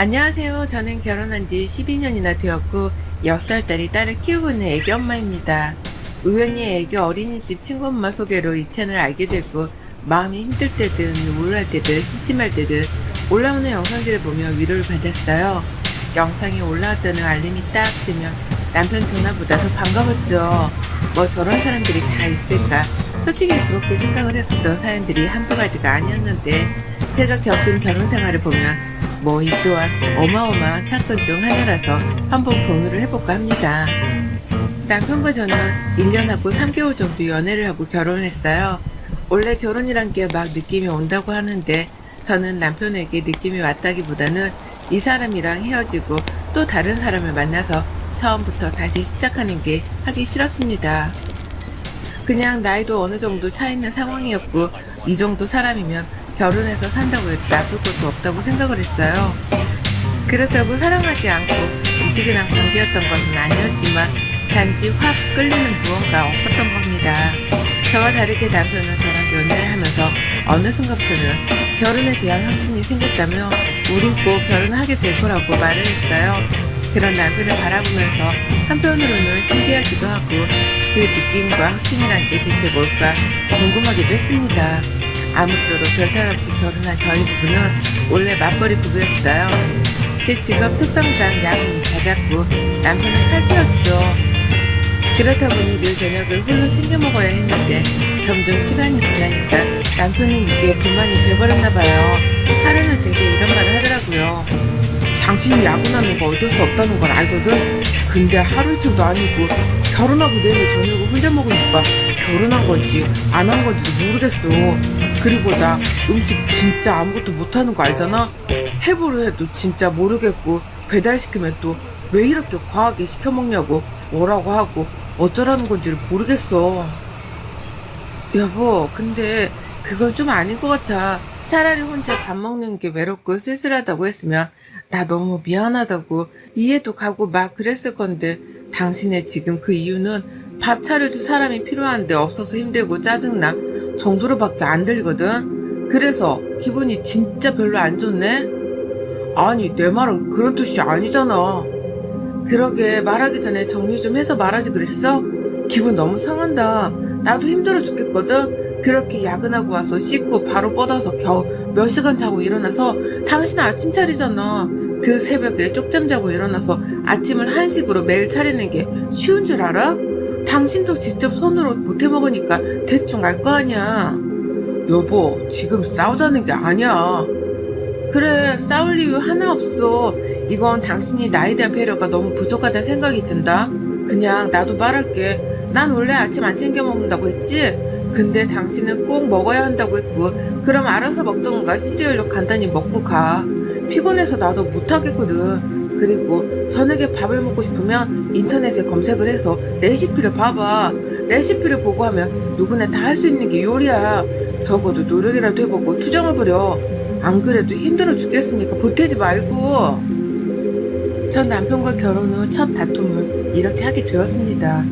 안녕하세요. 저는 결혼한 지 12년이나 되었고 6살짜리 딸을 키우고 있는 애기 엄마입니다. 우연히 애기 어린이집 친구 엄마 소개로 이 채널 알게 되고 마음이 힘들 때든 우울할 때든 심심할 때든 올라오는 영상들을 보며 위로를 받았어요. 영상이 올라왔다는 알림이 딱 뜨면 남편 전화보다 더 반가웠죠. 뭐 저런 사람들이 다 있을까? 솔직히 그렇게 생각을 했었던 사연들이 한두 가지가 아니었는데 제가 겪은 결혼 생활을 보면 뭐 이 또한 어마어마한 사건 중 하나라서 한번 공유를 해볼까 합니다. 남편과 저는 1년하고 3개월 정도 연애를 하고 결혼을 했어요. 원래 결혼이란 게 막 느낌이 온다고 하는데 저는 남편에게 느낌이 왔다기보다는 이 사람이랑 헤어지고 또 다른 사람을 만나서 처음부터 다시 시작하는 게 하기 싫었습니다. 그냥 나이도 어느 정도 차 있는 상황이었고 이 정도 사람이면 결혼해서 산다고 해도 나쁠 것도 없다고 생각을 했어요. 그렇다고 사랑하지 않고 미지근한 관계였던 것은 아니었지만 단지 확 끌리는 무언가 없었던 겁니다. 저와 다르게 남편은 저랑 연애를 하면서 어느 순간부터는 결혼에 대한 확신이 생겼다며 우린 꼭 결혼하게 될 거라고 말을 했어요. 그런 남편을 바라보면서 한편으로는 신기하기도 하고 그 느낌과 확신이란 게 대체 뭘까 궁금하기도 했습니다. 아무쪼록 별탈 없이 결혼한 저희 부부는 원래 맞벌이 부부였어요. 제 직업 특성상 야근이 잦았고 남편은 칼퇴였죠. 그렇다 보니 늘 저녁을 홀로 챙겨 먹어야 했는데 점점 시간이 지나니까 남편은 이게 불만이 돼버렸나 봐요. 하루는 제게 이런 말을 하더라고요. 당신이 야근하는 거 어쩔 수 없다는 건 알거든? 근데 하루 이틀도 아니고 결혼하고 내내 저녁을 혼자 먹으니까 결혼한 건지 안 한 건지도 모르겠어. 그리고 나 음식 진짜 아무것도 못하는 거 알잖아? 해보려 해도 진짜 모르겠고 배달시키면 또 왜 이렇게 과하게 시켜 먹냐고 뭐라고 하고 어쩌라는 건지를 모르겠어. 여보, 근데 그건 좀 아닌 것 같아. 차라리 혼자 밥 먹는 게 외롭고 쓸쓸하다고 했으면 나 너무 미안하다고 이해도 가고 막 그랬을 건데 당신의 지금 그 이유는 밥 차려줄 사람이 필요한데 없어서 힘들고 짜증나 정도로밖에 안 들리거든. 그래서 기분이 진짜 별로 안 좋네? 아니, 내 말은 그런 뜻이 아니잖아. 그러게 말하기 전에 정리 좀 해서 말하지 그랬어? 기분 너무 상한다. 나도 힘들어 죽겠거든. 그렇게 야근하고 와서 씻고 바로 뻗어서 겨우 몇 시간 자고 일어나서 당신 아침 차리잖아. 그 새벽에 쪽잠 자고 일어나서 아침을 한식으로 매일 차리는 게 쉬운 줄 알아? 당신도 직접 손으로 못해 먹으니까 대충 알 거 아니야. 여보, 지금 싸우자는 게 아니야. 그래, 싸울 이유 하나 없어. 이건 당신이 나에 대한 배려가 너무 부족하다는 생각이 든다. 그냥 나도 말할게. 난 원래 아침 안 챙겨 먹는다고 했지? 근데 당신은 꼭 먹어야 한다고 했고, 그럼 알아서 먹던가 시리얼로 간단히 먹고 가. 피곤해서 나도 못하겠거든. 그리고 저녁에 밥을 먹고 싶으면 인터넷에 검색을 해서 레시피를 봐봐. 레시피를 보고 하면 누구나 다 할 수 있는 게 요리야. 적어도 노력이라도 해보고 투정을 부려. 안 그래도 힘들어 죽겠으니까 보태지 말고. 전 남편과 결혼 후 첫 다툼을 이렇게 하게 되었습니다.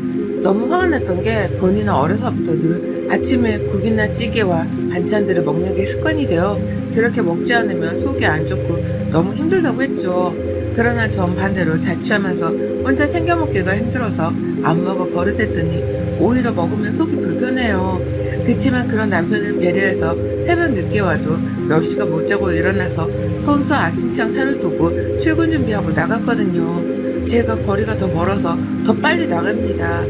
너무 화가 났던 게 본인은 어려서부터 늘 아침에 국이나 찌개와 반찬들을 먹는 게 습관이 되어 그렇게 먹지 않으면 속이 안 좋고 너무 힘들다고 했죠. 그러나 전 반대로 자취하면서 혼자 챙겨 먹기가 힘들어서 안 먹어 버릇했더니 오히려 먹으면 속이 불편해요. 그치만 그런 남편을 배려해서 새벽 늦게 와도 몇 시간 못 자고 일어나서 손수 아침상 차를 두고 출근 준비하고 나갔거든요. 제가 거리가 더 멀어서 더 빨리 나갑니다.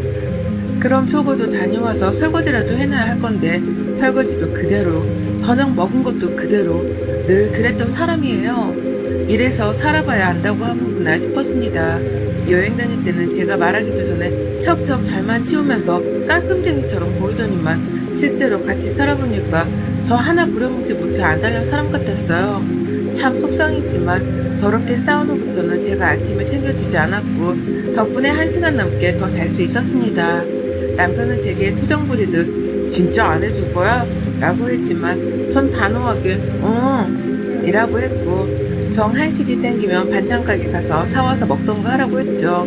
그럼 적어도 다녀와서 설거지라도 해놔야 할 건데 설거지도 그대로 저녁 먹은 것도 그대로 늘 그랬던 사람이에요. 이래서 살아봐야 안다고 하는구나 싶었습니다. 여행 다닐 때는 제가 말하기도 전에 척척 잘만 치우면서 깔끔쟁이처럼 보이더니만 실제로 같이 살아보니까 저 하나 부려먹지 못해 안달난 사람 같았어요. 참 속상했지만 저렇게 싸운 후부터는 제가 아침에 챙겨주지 않았고 덕분에 한 시간 넘게 더 잘 수 있었습니다. 남편은 제게 투정 부리듯 진짜 안 해줄 거야? 라고 했지만 전 단호하게 어 이라고 했고 정 한식이 땡기면 반찬 가게 가서 사와서 먹던가 하라고 했죠.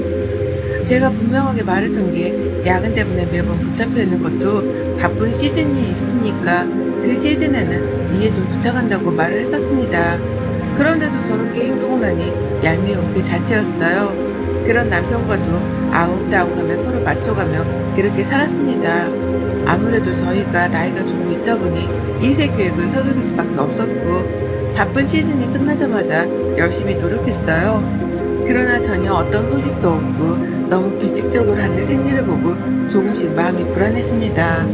제가 분명하게 말했던 게 야근 때문에 매번 붙잡혀 있는 것도 바쁜 시즌이 있으니까 그 시즌에는 이해 좀 부탁한다고 말을 했었습니다. 그런데도 저렇게 행동을 하니 얄미운 그 자체였어요. 그런 남편과도 아웅다웅하며 서로 맞춰가며 그렇게 살았습니다. 아무래도 저희가 나이가 조금 있다 보니 이세 계획을 서두를 수밖에 없었고 바쁜 시즌이 끝나자마자 열심히 노력했어요. 그러나 전혀 어떤 소식도 없고 너무 규칙적으로 하는 생리를 보고 조금씩 마음이 불안했습니다.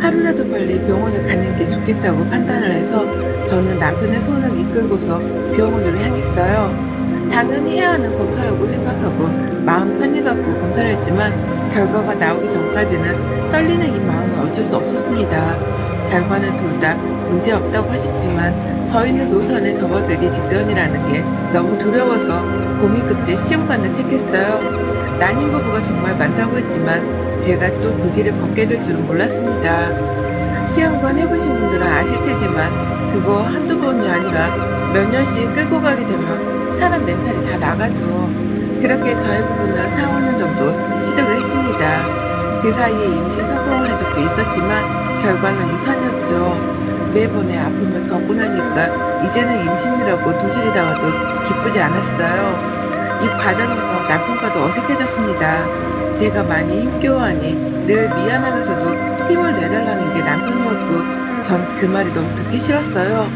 하루라도 빨리 병원을 가는 게 좋겠다고 판단을 해서 저는 남편의 손을 이끌고서 병원으로 향했어요. 당연히 해야 하는 검사라고 생각하고 마음 편히 갖고 검사를 했지만 결과가 나오기 전까지는 떨리는 이 마음은 어쩔 수 없었습니다. 결과는 둘 다 문제 없다고 하셨지만 저희는 노선에 접어들기 직전이라는 게 너무 두려워서 고민 끝에 시험관을 택했어요. 난임 부부가 정말 많다고 했지만 제가 또 그 길을 걷게 될 줄은 몰랐습니다. 시험관 해보신 분들은 아실 테지만 그거 한두 번이 아니라 몇 년씩 끌고 가게 되면 사람 멘탈이 다 나가죠. 그렇게 저희 부부는 4, 5년 정도 시도를 했습니다. 그 사이에 임신 성공을 한 적도 있었지만 결과는 유산이었죠. 매번의 아픔을 겪고 나니까 이제는 임신이라고 두 줄이 나와도 기쁘지 않았어요. 이 과정에서 남편과도 어색해졌습니다. 제가 많이 힘겨워하니 늘 미안하면서도 힘을 내달라는 게 남편이었고 전 그 말이 너무 듣기 싫었어요.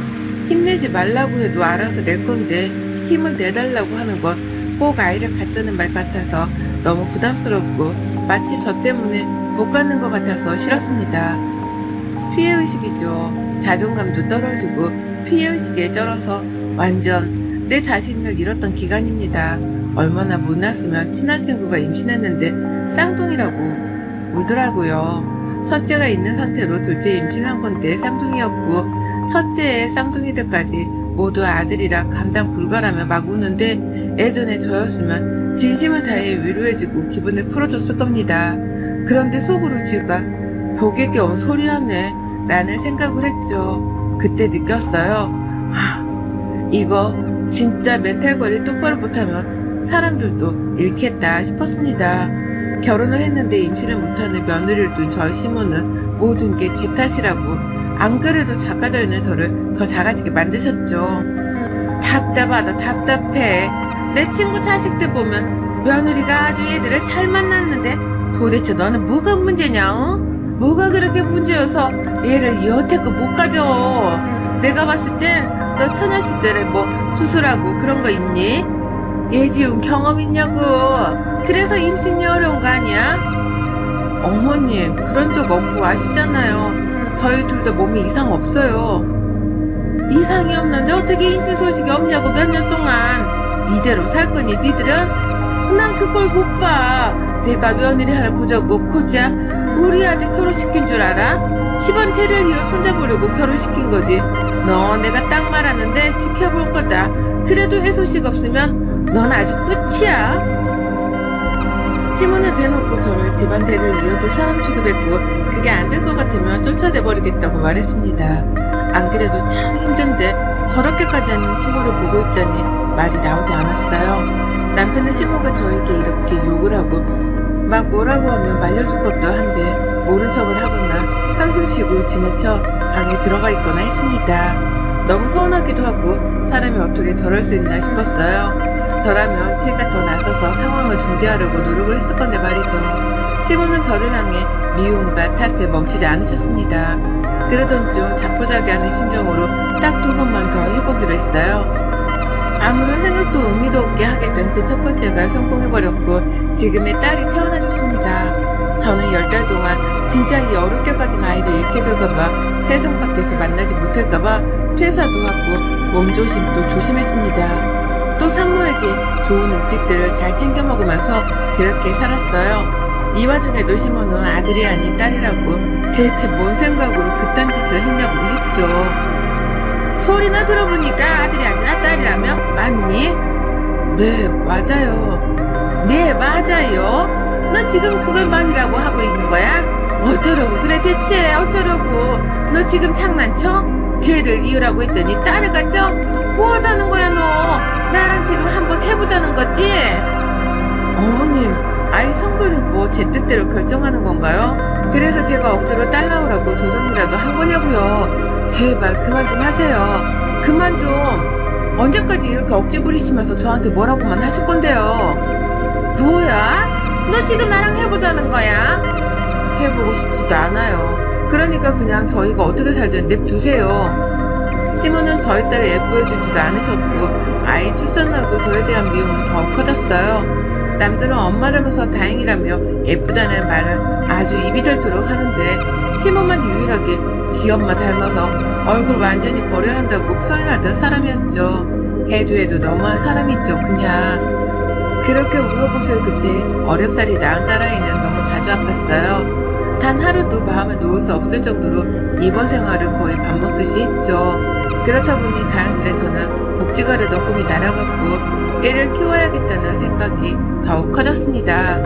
힘내지 말라고 해도 알아서 낼 건데 힘을 내달라고 하는 건 꼭 아이를 갖자는 말 같아서 너무 부담스럽고 마치 저 때문에 못 갖는 것 같아서 싫었습니다. 피해의식이죠. 자존감도 떨어지고 피해의식에 쩔어서 완전 내 자신을 잃었던 기간입니다. 얼마나 못났으면 친한 친구가 임신했는데 쌍둥이라고 울더라고요. 첫째가 있는 상태로 둘째 임신한 건데 쌍둥이였고 첫째의 쌍둥이들까지 모두 아들이라 감당 불가라며 막 우는데 예전에 저였으면 진심을 다해 위로해주고 기분을 풀어줬을 겁니다. 그런데 속으로 제가 복에 겨운 소리하네 라는 생각을 했죠. 그때 느꼈어요. 하, 이거 진짜 멘탈 관리 똑바로 못하면 사람들도 잃겠다 싶었습니다. 결혼을 했는데 임신을 못하는 며느리를 둔 저희 시모는 모든 게 제 탓이라고 안 그래도 작아져 있는 저를 더 작아지게 만드셨죠. 답답하다 답답해. 내 친구 자식들 보면 며느리가 아주 얘들을 잘 만났는데 도대체 너는 뭐가 문제냐? 어? 뭐가 그렇게 문제여서 얘를 여태껏 못 가져? 내가 봤을 땐 너 처녀 시절에 뭐 수술하고 그런 거 있니? 예지운 경험 있냐고. 그래서 임신이 어려운 거 아니야? 어머님 그런 적 없고 아시잖아요. 저희 둘 다 몸에 이상 없어요. 이상이 없는데 어떻게 임신 소식이 없냐고 몇 년 동안 이대로 살 거니 니들은? 난 그걸 못 봐. 내가 며느리 하나 보자고 고작 우리 아들 결혼시킨 줄 알아? 집안 대를 이어 손잡으려고 결혼시킨 거지. 너 내가 딱 말하는데 지켜볼 거다. 그래도 해소식 없으면 넌 아주 끝이야. 시문을 대놓고 저를 집안 대를 이어줄 사람 취급했고 그게 안 될 것 같으면 쫓아내버리겠다고 말했습니다. 안 그래도 참 힘든데 저렇게까지 하는 시모를 보고 있자니 말이 나오지 않았어요. 남편은 시모가 저에게 이렇게 욕을 하고 막 뭐라고 하면 말려줄 것도 한데 모른 척을 하거나 한숨 쉬고 지나쳐 방에 들어가 있거나 했습니다. 너무 서운하기도 하고 사람이 어떻게 저럴 수 있나 싶었어요. 저라면 제가 더 나서서 상황을 중재하려고 노력을 했을 건데 말이죠. 시모는 저를 향해 미움과 탓에 멈추지 않으셨습니다. 그러던 중 자꾸자기하는 심정으로 딱 두 번만 더 해보기로 했어요. 아무런 생각도 의미도 없게 하게 된 그 첫 번째가 성공해버렸고 지금의 딸이 태어나줬습니다. 저는 열달 동안 진짜 이 어렵게 가진 아이를 잃게 될까봐 세상 밖에서 만나지 못할까봐 퇴사도 하고 몸조심도 조심했습니다. 또 산모에게 좋은 음식들을 잘 챙겨 먹으면서 그렇게 살았어요. 이 와중에도 시모는 아들이 아닌 딸이라고 대체 뭔 생각으로 그딴 짓을 했냐고 했죠. 소리나 들어보니까 아들이 아니라 딸이라며? 맞니? 네, 맞아요. 네, 맞아요. 너 지금 그걸 말이라고 하고 있는 거야? 어쩌려고 그래 대체 어쩌려고 너 지금 장난쳐? 걔를 이으라고 했더니 갖죠? 뭐 하자는 거야 너 나랑 지금 한번 해보자는 거지? 어머님 아이 성별이 뭐제 뜻대로 결정하는 건가요? 그래서 제가 억지로 딸 낳으라고 조정이라도 한 거냐고요 제발 그만 좀 하세요 그만 좀 언제까지 이렇게 억지 부리시면서 저한테 뭐라고만 하실 건데요? 뭐야? 너 지금 나랑 해보자는 거야? 해보고 싶지도 않아요. 그러니까 그냥 저희가 어떻게 살든 냅두세요. 시모는 저희 딸을 예뻐해 주지도 않으셨고 아이 출산하고 저에 대한 미움은 더욱 커졌어요. 남들은 엄마 닮아서 다행이라며 예쁘다는 말을 아주 입이 닳도록 하는데 시모만 유일하게 지 엄마 닮아서 얼굴 완전히 버려야 한다고 표현하던 사람이었죠. 해도 해도 너무한 사람이죠, 그냥. 그렇게 우여곡절 끝에 어렵사리 낳은 딸아이는 너무 자주 아팠어요. 단 하루도 마음을 놓을 수 없을 정도로 입원 생활을 거의 밥 먹듯이 했죠. 그렇다 보니 자연스레 저는 복지가를 꿈이 날아갔고 애를 키워야겠다는 생각이 더욱 커졌습니다.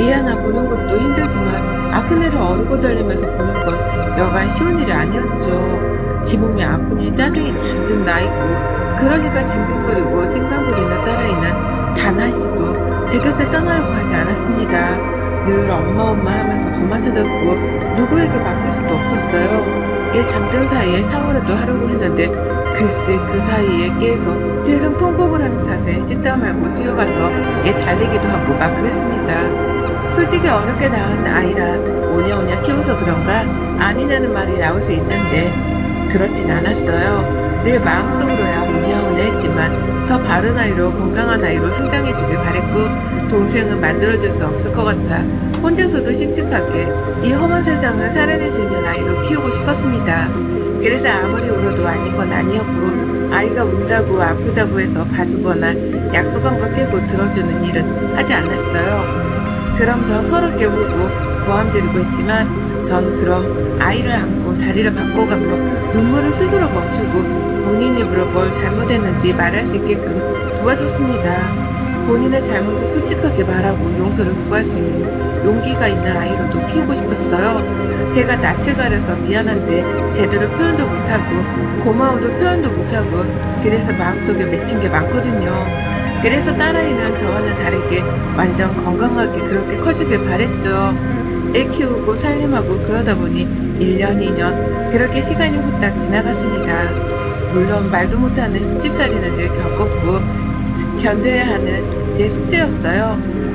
애 하나 보는 것도 힘들지만 아픈 애를 어르고 달리면서 보는 건 여간 쉬운 일이 아니었죠. 지 몸이 아프니 짜증이 잔뜩 나있고 그러니까 징징거리고 띵강거리는 딸아이는 단 한시도 제 곁을 떠나려고 하지 않았습니다. 늘 엄마 엄마 하면서 저만 찾았고 누구에게 맡길 수도 없었어요. 얘 잠든 사이에 샤워라도 하려고 했는데 글쎄 그 사이에 깨서 대성 통곡을 하는 탓에 씻다 말고 뛰어가서 얘 달리기도 하고 막 그랬습니다. 솔직히 어렵게 낳은 아이라 오냐오냐 키워서 그런가 아니냐는 말이 나올 수 있는데 그렇진 않았어요. 늘 마음속으로야 오냐오냐 했지만 더 바른 아이로 건강한 아이로 성장해주길 바랬고 동생은 만들어줄 수 없을 것 같아 혼자서도 씩씩하게 이 험한 세상을 살아낼 수 있는 아이로 키우고 싶었습니다. 그래서 아무리 울어도 아닌 건 아니었고 아이가 운다고 아프다고 해서 봐주거나 약속한 거 깨고 들어주는 일은 하지 않았어요. 그럼 더 서럽게 울고 고함 지르고 했지만 전 그럼 아이를 안고 자리를 바꿔가며 눈물을 스스로 멈추고 본인 입으로 뭘 잘못했는지 말할 수 있게끔 도와줬습니다. 본인의 잘못을 솔직하게 말하고 용서를 구할 수 있는 용기가 있는 아이로도 키우고 싶었어요. 제가 낯을 가려서 미안한데 제대로 표현도 못하고 고마워도 표현도 못하고 그래서 마음속에 맺힌 게 많거든요. 그래서 딸아이는 저와는 다르게 완전 건강하게 그렇게 커지길 바랬죠. 애 키우고 살림하고 그러다 보니 1년, 2년 그렇게 시간이 후딱 지나갔습니다. 물론 말도 못하는 시집살이는 늘 겪었고 견뎌야 하는 제 숙제였어요.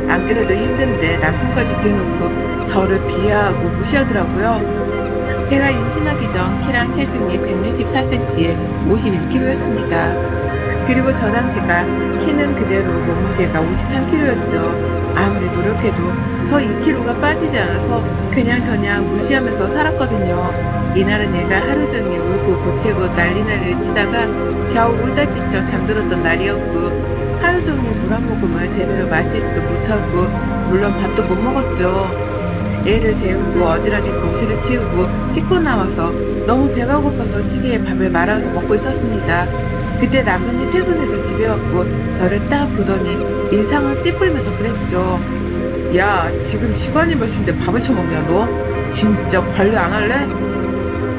안 그래도 힘든데 남편까지 대놓고 저를 비하하고 무시하더라고요. 제가 임신하기 전 키랑 체중이 164cm에 51kg였습니다. 그리고 저 당시가 키는 그대로 몸무게가 53kg였죠. 아무리 노력해도 저 2kg가 빠지지 않아서 그냥 저냥 무시하면서 살았거든요. 이날은 얘가 하루 종일 울고 보채고 난리난리를 치다가 겨우 울다 지쳐 잠들었던 날이었고 하루 종일 물 한 모금을 제대로 마시지도 못하고 물론 밥도 못 먹었죠. 애를 재우고 어지러진 거실을 치우고 씻고 나와서 너무 배가 고파서 찌개에 밥을 말아서 먹고 있었습니다. 그때 남편이 퇴근해서 집에 왔고 저를 딱 보더니 인상을 찌푸리면서 그랬죠. 야 지금 시간이 몇 시인데 밥을 처먹냐 너? 진짜 관리 안 할래?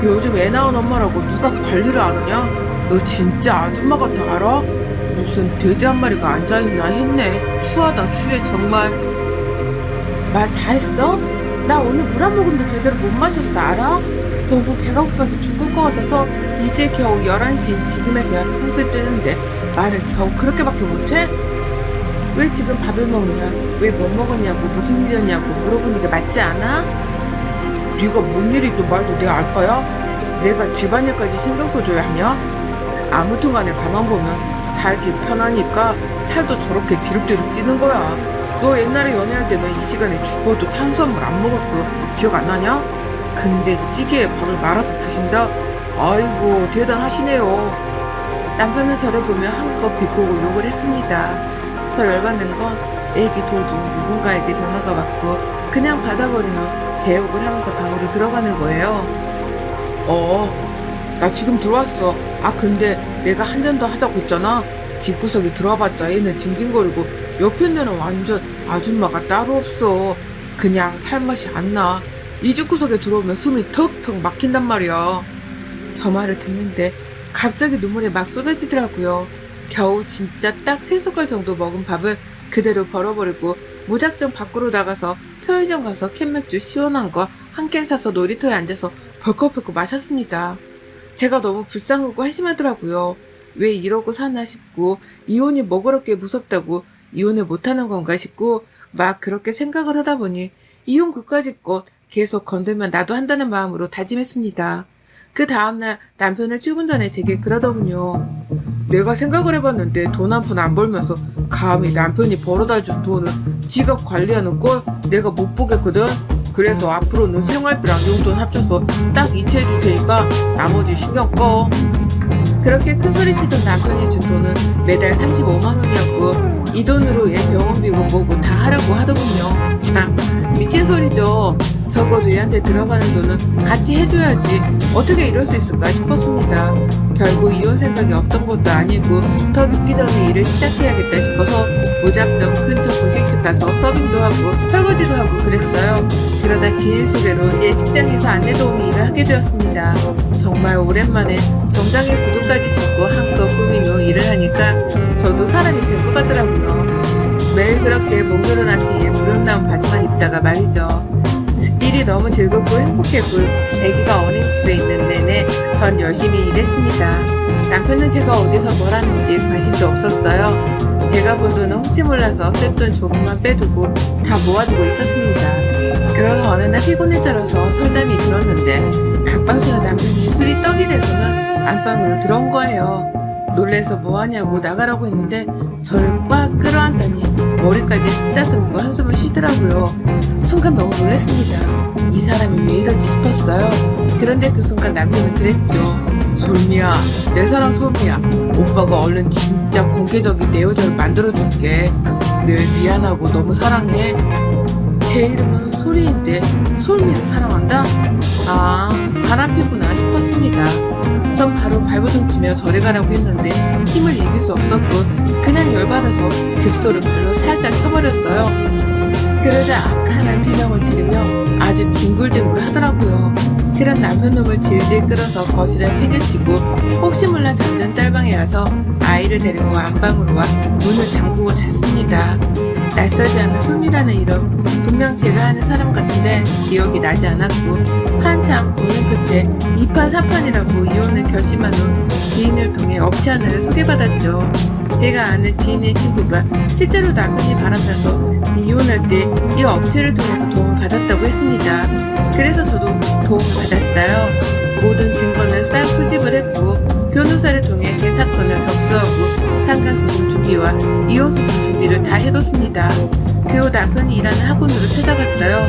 요즘 애 낳은 엄마라고 누가 관리를 안 하냐? 너 진짜 아줌마 같아 알아? 무슨 돼지 한 마리가 앉아있나 했네 추하다 추해 정말 말 다 했어? 나 오늘 물 한 모금도 제대로 못 마셨어 알아? 너무 배가 고파서 죽을 것 같아서 이제 겨우 11시인 지금에서야 한술 뜨는데 말을 겨우 그렇게밖에 못해? 왜 지금 밥을 먹냐? 왜못 먹었냐고 무슨 일이었냐고 물어보는 게 맞지 않아? 네가 뭔 일이 있든 말도 내가 알 거야? 내가 집안일까지 신경 써줘야 하냐? 아무튼 간에 가만 보면 살기 편하니까 살도 저렇게 뒤룩뒤룩 찌는 거야. 너 옛날에 연애할 때는 이 시간에 죽어도 탄수화물 안 먹었어. 기억 안 나냐? 근데 찌개에 밥을 말아서 드신다? 아이고 대단하시네요. 남편은 저를 보며 한껏 비꼬고 욕을 했습니다. 더 열받는 건 애기 도중 누군가에게 전화가 왔고 그냥 받아버린 후 제 욕을 하면서 방으로 들어가는 거예요. 어, 나 지금 들어왔어. 아 근데 내가 한 잔 더 하자고 했잖아. 집구석에 들어와봤자 애는 징징거리고 옆에 내는 완전 아줌마가 따로 없어. 그냥 살맛이 안 나. 이 집구석에 들어오면 숨이 턱턱 막힌단 말이야. 저 말을 듣는데 갑자기 눈물이 막 쏟아지더라고요. 겨우 진짜 딱 세 숟갈 정도 먹은 밥을 그대로 벌어버리고 무작정 밖으로 나가서 편의점 가서 캔맥주 시원한 거 한 캔 사서 놀이터에 앉아서 벌컥벌컥 마셨습니다. 제가 너무 불쌍하고 한심하더라고요. 왜 이러고 사나 싶고 이혼이 뭐 그렇게 무섭다고 이혼을 못하는 건가 싶고 막 그렇게 생각을 하다 보니 이혼 그까짓 것 계속 건들면 나도 한다는 마음으로 다짐했습니다. 그 다음날 남편을 출근 전에 제게 그러더군요. 내가 생각을 해봤는데 돈 한 푼 안 벌면서 감히 남편이 벌어다 준 돈을 지가 관리하는 걸 내가 못 보겠거든. 그래서 앞으로는 생활비랑 용돈 합쳐서 딱 이체해 줄 테니까 나머지 신경 꺼. 그렇게 큰 소리 치던 남편이 준 돈은 매달 35만 원이었고 이 돈으로 얘 병원비고 뭐고 다 하라고 하더군요. 참 미친 소리죠. 적어도 얘한테 들어가는 돈은 같이 해줘야지 어떻게 이럴 수 있을까 싶었습니다. 결국 이혼 생각이 없던 것도 아니고 더 늦기 전에 일을 시작해야겠다 싶어서 무작정 근처 분식집 가서 서빙도 하고 설거지도 하고 그랬어요. 그러다 지인 소개로 얘 식당에서 안내 도우미 일을 하게 되었습니다. 정말 오랜만에 정장에 구두까지 신고 한껏 후 일을 하니까 저도 사람이 될것 같더라고요. 매일 그렇게 몽골은 한티에 무릎 나온 바지만 입다가 말이죠. 일이 너무 즐겁고 행복했고 아기가 어린이집에 있는 내내 전 열심히 일했습니다. 남편은 제가 어디서 뭘 하는지 관심도 없었어요. 제가 본 돈은 혹시 몰라서 쓸 돈 조금만 빼두고 다 모아두고 있었습니다. 그러다 어느 날 피곤해 져서 설잠이 들었는데 각방스러운 남편이 술이 떡이 돼서는 안방으로 들어온 거예요. 놀래서 뭐하냐고 나가라고 했는데 저를 꽉 끌어안더니 머리까지 쓰다듬고 한숨을 쉬더라고요. 순간 너무 놀랐습니다. 이 사람이 왜 이러지 싶었어요. 그런데 그 순간 남편은 그랬죠. 솔미야, 내 사랑 솔미야. 오빠가 얼른 진짜 공개적인 내 여자를 만들어줄게. 늘 미안하고 너무 사랑해. 제 이름은 소리인데 솔미를 사랑한다? 아, 바람 치며 저리 가라고 했는데 힘을 이길 수 없었고 그냥 열받아서 급소를 발로 살짝 쳐버렸어요. 그러자 악한 비명을 지르며 아주 뒹굴뒹굴 하더라고요. 그런 남편 놈을 질질 끌어서 거실에 팽개치고 혹시 몰라 잠든 딸방에 가서 아이를 데리고 안방으로 와 문을 잠그고 잤습니다. 낯설지 않은 손이라는 이름 분명 제가 아는 사람 같은데 기억이 나지 않았고 한참 고민 끝에 2판 4판이라고 이혼을 결심한 후 지인을 통해 업체 하나를 소개받았죠. 제가 아는 지인의 친구가 실제로 남편이 바람나서 이혼할 때 이 업체를 통해서 도움을 받았다고 했습니다. 그래서 저도 도움을 받았어요. 모든 증거는 싹 수집을 했고 변호사를 통해 제 사건을 접수하고 상가소송 준비와 이혼 소송 준비를 다 해뒀습니다. 그후 남편이 일하는 학원으로 찾아갔어요.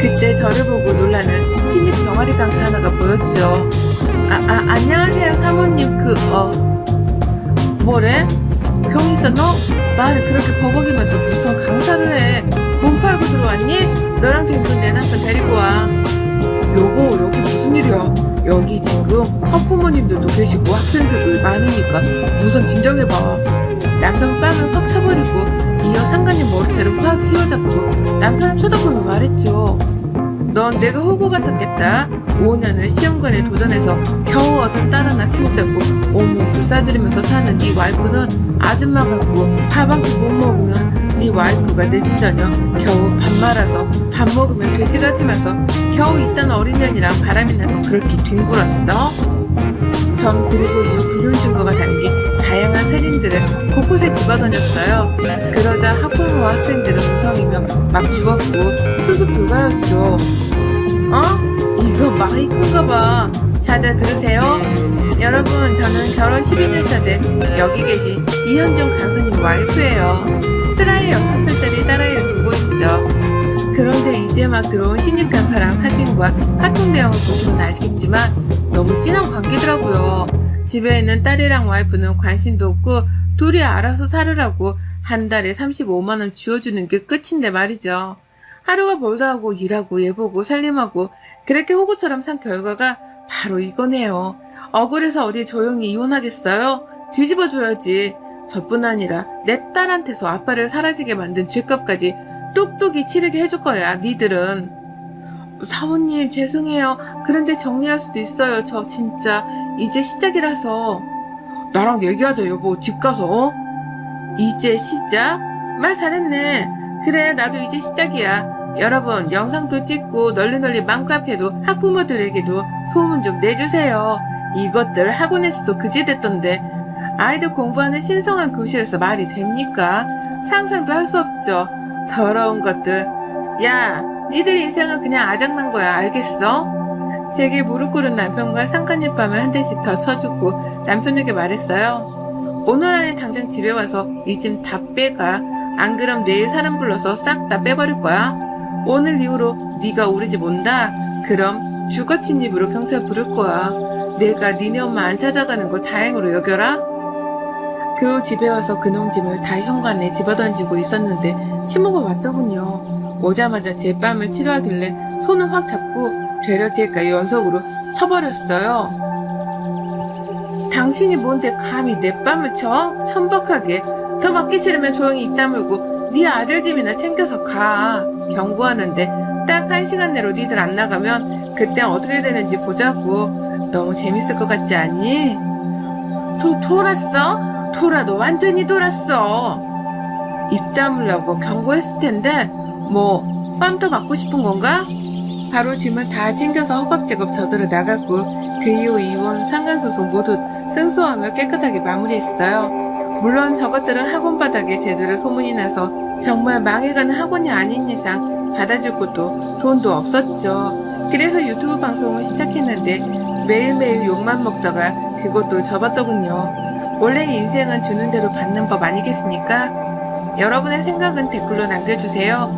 그때 저를 보고 놀라는 신입 병아리 강사 하나가 보였죠. 아, 아, 안녕하세요, 사모님. 그, 어, 뭐래? 병 있어, 너? 말을 그렇게 버벅이면서 무슨 강사를 해. 몸 팔고 들어왔니? 너랑 댕근 내 남편 데리고 와. 여보, 여기 무슨 일이야? 여기 지금 학부모님들도 계시고 학생들도 많으니까 우선 진정해봐. 남편 뺨을 확 차버리고 이어 상관님 머리채를 확 휘어잡고 남편을 쳐다보며 말했죠. 넌 내가 호구 같았겠다. 5년을 시험관에 도전해서 겨우 얻은 딸 하나 키우자고 온몸 불사지르면서 사는 네 와이프는 아줌마 같고 밥 한 끼 못 먹는 네 와이프가 늦은 저녁 겨우 밥 말아서 밥 먹으면 돼지 같으면서 겨우 있던 어린년이랑 바람이 나서 그렇게 뒹굴었어? 전 그리고 이후 불륜 증거가 담긴 다양한 사진들을 곳곳에 집어던졌어요. 그러자 학부모와 학생들은 무성이며 막 죽었고 수습 불가였죠. 어? 이거 마이크인가 봐. 자자 들으세요. 여러분, 저는 결혼 12년차 된 여기 계신 이현중 강사님 와이프예요. 슬라의 6살짜리 딸아이를 두고 있죠. 그런데 이제 막 들어온 신입 강사랑 사진과 카톡 내용을 보시면 아시겠지만 너무 진한 관계더라고요. 집에 있는 딸이랑 와이프는 관심도 없고 둘이 알아서 살으라고 한 달에 35만원 쥐어주는 게 끝인데 말이죠. 하루가 멀다 하고 일하고 예보고 살림하고 그렇게 호구처럼 산 결과가 바로 이거네요. 억울해서 어디 조용히 이혼하겠어요? 뒤집어줘야지. 저뿐 아니라 내 딸한테서 아빠를 사라지게 만든 죄값까지 똑똑히 치르게 해줄 거야, 니들은. 사모님, 죄송해요. 그런데 정리할 수도 있어요. 저 진짜 이제 시작이라서. 나랑 얘기하자, 여보. 집 가서, 어? 이제 시작? 말 잘했네. 그래, 나도 이제 시작이야. 여러분, 영상도 찍고 널리 널리 맘카페도 학부모들에게도 소문 좀 내주세요. 이것들 학원에서도 그지됐던데 아이들 공부하는 신성한 교실에서 말이 됩니까? 상상도 할 수 없죠. 더러운 것들. 야, 니들 인생은 그냥 아작난 거야. 알겠어? 제게 무릎 꿇은 남편과 상간잎밤을 한 대씩 더 쳐주고 남편에게 말했어요. 오늘 안에 당장 집에 와서 이 짐 다 빼가. 안 그럼 내일 사람 불러서 싹 다 빼버릴 거야. 오늘 이후로 네가 우리 집 온다. 그럼 죽어친 입으로 경찰 부를 거야. 내가 니네 엄마 안 찾아가는 걸 다행으로 여겨라. 그 후 집에 와서 그놈 짐을 다 현관에 집어던지고 있었는데 친모가 왔더군요. 오자마자 제 뺨을 치료하길래 손을 확 잡고 되려 제가 연속으로 쳐버렸어요. 당신이 뭔데 감히 내 뺨을 쳐? 천박하게. 더 맞기 싫으면 조용히 입 다물고 네 아들 짐이나 챙겨서 가. 경고하는데 딱 한 시간 내로 니들 안 나가면 그때 어떻게 되는지 보자고. 너무 재밌을 것 같지 않니? 도, 돌았어? 돌아 도 완전히 돌았어. 입 다물라고 경고했을 텐데 뭐 뺨도 맞고 싶은 건가? 바로 짐을 다 챙겨서 허겁지겁 저들어 나갔고 그 이후 이혼, 상간소송 모두 승소하며 깨끗하게 마무리했어요. 물론 저것들은 학원 바닥에 제대로 소문이 나서 정말 망해가는 학원이 아닌 이상 받아줄 곳도 돈도 없었죠. 그래서 유튜브 방송을 시작했는데 매일매일 욕만 먹다가 그것도 접었더군요. 원래 인생은 주는 대로 받는 법 아니겠습니까? 여러분의 생각은 댓글로 남겨주세요.